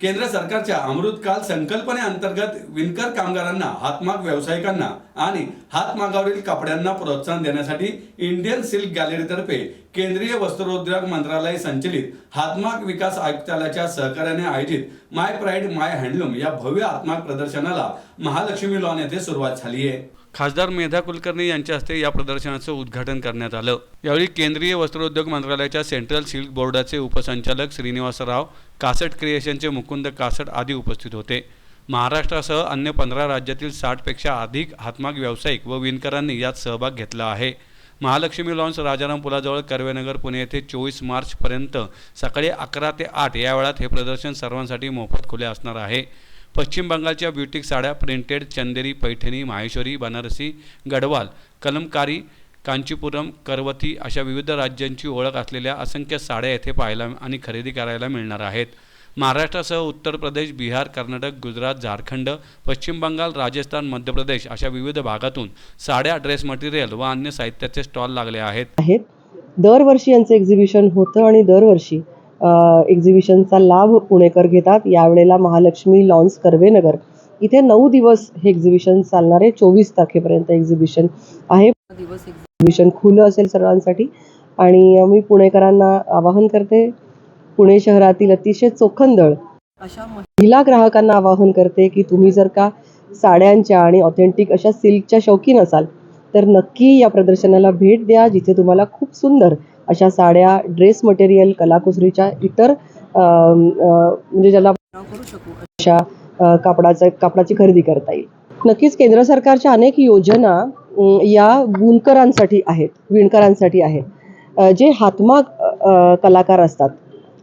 केंद्र सरकारच्या अमृतकाल संकल्पनेअंतर्गत विणकर कामगारांना हातमाग व्यावसायिकांना आणि हातमागावरील कपड्यांना प्रोत्साहन देण्यासाठी इंडियन सिल्क गॅलरीतर्फे केंद्रीय वस्त्रोद्योग मंत्रालय संचलित हातमाग विकास आयुक्तालयाच्या सहकार्याने आयोजित माय प्राईड माय हँडलूम या भव्य हातमाग प्रदर्शनाला महालक्ष्मी लॉन येथे सुरुवात झाली आहे. खासदार मेधा कुलकर्णी यांच्या हस्ते या प्रदर्शनाचं उद्घाटन करण्यात आलं. यावेळी केंद्रीय वस्त्रोद्योग मंत्रालयाच्या सेंट्रल सिल्क बोर्डाचे उपसंचालक श्रीनिवासराव कासट क्रिएशनचे मुकुंद कासट आदी उपस्थित होते. महाराष्ट्रासह अन्य पंधरा राज्यातील साठपेक्षा अधिक हातमाग व्यावसायिक व विणकरांनी यात सहभाग घेतला आहे. महालक्ष्मी लॉन्स राजाराम पुलाजवळ कर्वेनगर पुणे येथे चोवीस मार्चपर्यंत सकाळी अकरा ते आठ या वेळात हे प्रदर्शन सर्वांसाठी मोफत खुले असणार आहे. पश्चिम बंगालच्या ब्युटिक साड्या प्रिंटेड चंदेरी पैठणी माहेश्वरी बनारसी गढवाल कलमकारी कांचीपुरम करवती अशा विविध राज्यांची ओळख असलेल्या असंख्य साड्या येथे पाहायला आणि खरेदी करायला मिळणार आहेत. महाराष्ट्रासह उत्तर प्रदेश बिहार कर्नाटक गुजरात झारखंड पश्चिम बंगाल राजस्थान मध्य प्रदेश अशा विविध भागातून साड्या ड्रेस मटेरियल व अन्य साहित्याचे स्टॉल लागले आहेत. आहेत. दरवर्षी यांचं एक्झिबिशन होतं आणि दरवर्षी एक्झिबिशनचा लाभ पुणेकर घेतात. यावेळेला महालक्ष्मी लॉन्स कर्वेनगर. इथे नऊ दिवस हे एक्झिबिशन चालणार आहे. चोवीस तारखेपर्यंत एक्झिबिशन आहे. दिवस एक्झिबिशन खुलं असेल सर्वांसाठी. आणि मी पुणेकरांना आवाहन करते पुणे शहरातील अतिशय चोखंदळ अशा महिला ग्राहकांना आवाहन करते की तुम्ही जर का साड्यांच्या आणि ऑथेंटिक अशा सिल्कच्या शौकीन असाल तर नक्की या प्रदर्शनाला भेट द्या जिथे तुम्हाला खूप सुंदर अशा साड्या ड्रेस मटेरियल कलाकुसरीच्या इतर म्हणजे ज्याला करू शकू अशा कापडाचा कापडाचं कापडाची खरेदी करता येईल. नक्कीच केंद्र सरकारच्या अनेक योजना या बुनकरांसाठी आहेत विणकरांसाठी आहेत. जे हातमाग कलाकार असतात.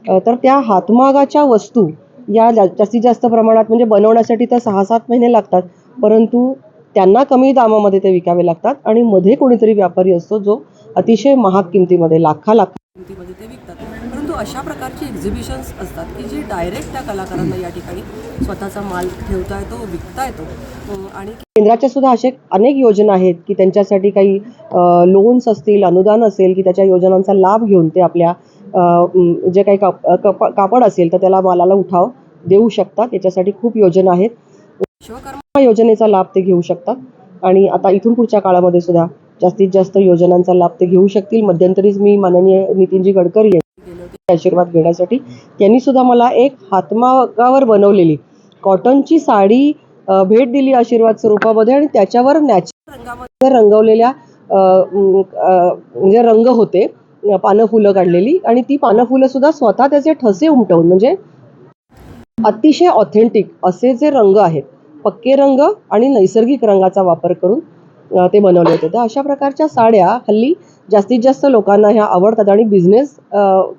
तर त्या हातमागाच्या वस्तू या जा- जास्तीत जास्त प्रमाणात म्हणजे बनवण्यासाठी तर सहा सात महिने लागतात परंतु त्यांना कमी दामामध्ये ते विकावे लागतात आणि मध्ये कोणीतरी व्यापारी असतो जो अतिशय महाग किमतीमध्ये लाखा लाख किमतीमध्ये ते विकतात. परंतु अशा प्रकारची एक्झिबिशन्स असतात की जी डायरेक्ट त्या कलाकारांना या ठिकाणी स्वतःचा माल ठेवता येतो विकता येतो. आणि केंद्राच्या सुद्धा असे अनेक योजना आहेत की त्यांच्यासाठी काही लोन्स असतील अनुदान असेल की त्याच्या योजनांचा लाभ घेऊन ते आपल्या जे काही काप कप- कापड असेल तर त्याला मालाला उठाव देऊ शकतात. याच्यासाठी खूप योजना आहेत. विश्वकर्मा या योजनेचा लाभ ते घेऊ शकतात. आणि आता इथून पुढच्या काळामध्ये सुद्धा जास्तीत जास्त योजनांचा लाभ ते घेऊ शकतील. मध्यंतरीच मी माननीय नितीनजी गडकरी यांचे आशीर्वाद घेण्यासाठी. त्यांनी सुद्धा मला एक हातमागावर बनवलेली कॉटनची साडी भेट दिली आशीर्वाद स्वरूपामध्ये आणि त्याच्यावर नॅचरल रंगामध्ये रंगवलेल्या म्हणजे रंग होते. पानं फुलं काढलेली आणि ती पानं फुलं सुद्धा स्वतः त्याचे ठसे उमटवून म्हणजे अतिशय ऑथेंटिक असे जे रंग आहेत पक्के रंग आणि नैसर्गिक रंगाचा वापर करून ते बनवले होते. तर अशा प्रकारच्या साड्या हल्ली जास्तीत जास्त लोकांना ह्या आवडतात आणि बिझनेस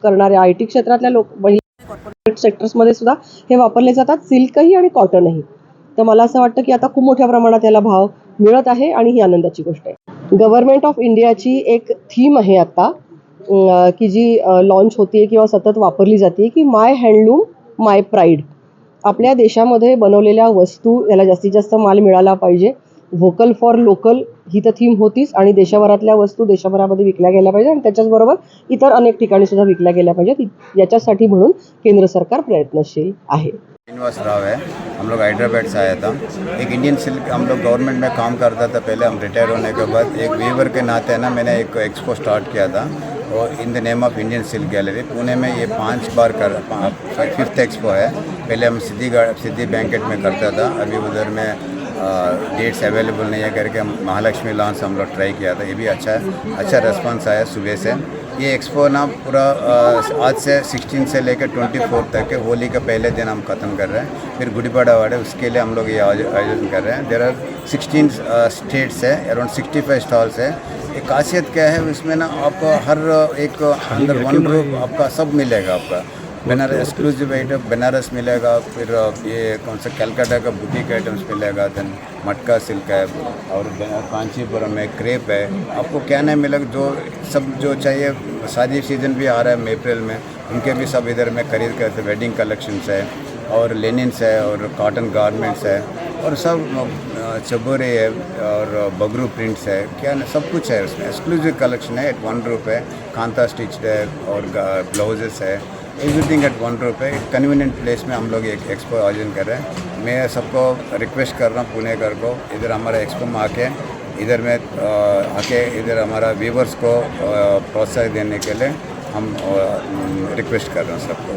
करणाऱ्या आय टी क्षेत्रातल्या लोक महिला कॉर्पोरेट सेक्टर्समध्ये सुद्धा हे वापरले जातात. सिल्कही आणि कॉटनही. तर मला असं वाटतं की आता खूप मोठ्या प्रमाणात याला भाव मिळत आहे आणि ही आनंदाची गोष्ट आहे. गव्हर्नमेंट ऑफ इंडियाची एक थीम आहे आता की जी लॉन्च होते किंवा सतत वापरली जाते की माय हँडलूम माय प्राईड आपल्या देशामध्ये बनवलेल्या वस्तू याला जास्तीत जास्त माल मिळाला पाहिजे. व्होकल फॉर लोकल ही तर थीम होतीच. आणि देशभरातल्या वस्तू देशभरामध्ये विकल्या गेल्या पाहिजे आणि त्याच्याचबरोबर इतर अनेक ठिकाणी सुद्धा विकल्या गेल्या पाहिजेत. याच्यासाठी म्हणून केंद्र सरकार प्रयत्नशील आहे. श्रीनिवास राव है हम लोग हैदराबाद से आया था. एक इंडियन सिल्क हम लोग गवर्नमेंट में काम करता था. पहले हम रिटायर होने के बाद एक वीवर के नाते ना मैंने एक एक्सपो स्टार्ट किया था. और in the name of Indian silk gallery Pune में ये पांच बार कर फिफ्थ एक्सपो है. पहले हम सिद्धि गा- सिद्धि बैंकेट में करता था. अभी उधर में डेट्स अवेलेबल नहीं है करके हम महालक्ष्मी लॉन्च हम लोग ट्राई किया था ये भी अच्छा अच्छा रेस्पॉन्स आया सुबह से। ये एक्सपो ना पूरा आज से 16 से लेकर 24 तक है होली का पहले दिन हम ख़त्म कर रहे हैं। फिर गुड़ी पड़वा है उसके लिए हम लोग ये आयोजन कर रहे हैं। देर आर 16 स्टेट्स है अराउंड 65 स्टॉल्स है। एक खासियत क्या है उसमें ना आपको हर एक अंदर वन रूप आपका सब मिलेगा आपका। बनारस एक्सक्लूसिव आइटम बनारस मिलेगा, फिर ये कौन सा, कैलकाटा का बुटीक आइटम्स मिलेगा देन मटका सिल्क है, और कांचीपुरम में क्रेप है। आपको क्या नहीं मिलेगा जो, सब जो चाहिए, शादी सीज़न भी आ रहा है अप्रैल में, उनके भी सब इधर में खरीद करते वेडिंग कलेक्शंस है, और लेनिन्स है, और कॉटन गारमेंट्स है, और सब चबोरे है, और बगरू प्रिंट्स है, क्या न- सब कुछ है उसमें। एक्सक्लूसिव कलेक्शन है एट वन रूप है कांता स्टिच्ड है, और ब्लाउजेस है। एवरीथिंग एट वन रुपये कन्वीनियंट प्लेस में हम लोग एक एक्सपो आयोजन कर रहे हैं। मैं सबको रिक्वेस्ट कर रहा हूँ पुणे घर को। इधर हमारा एक्सपो में आके, इधर में आके इधर हमारा व्यूवर्स को प्रोत्साहन देने के लिए हम रिक्वेस्ट कर रहे हैं सबको।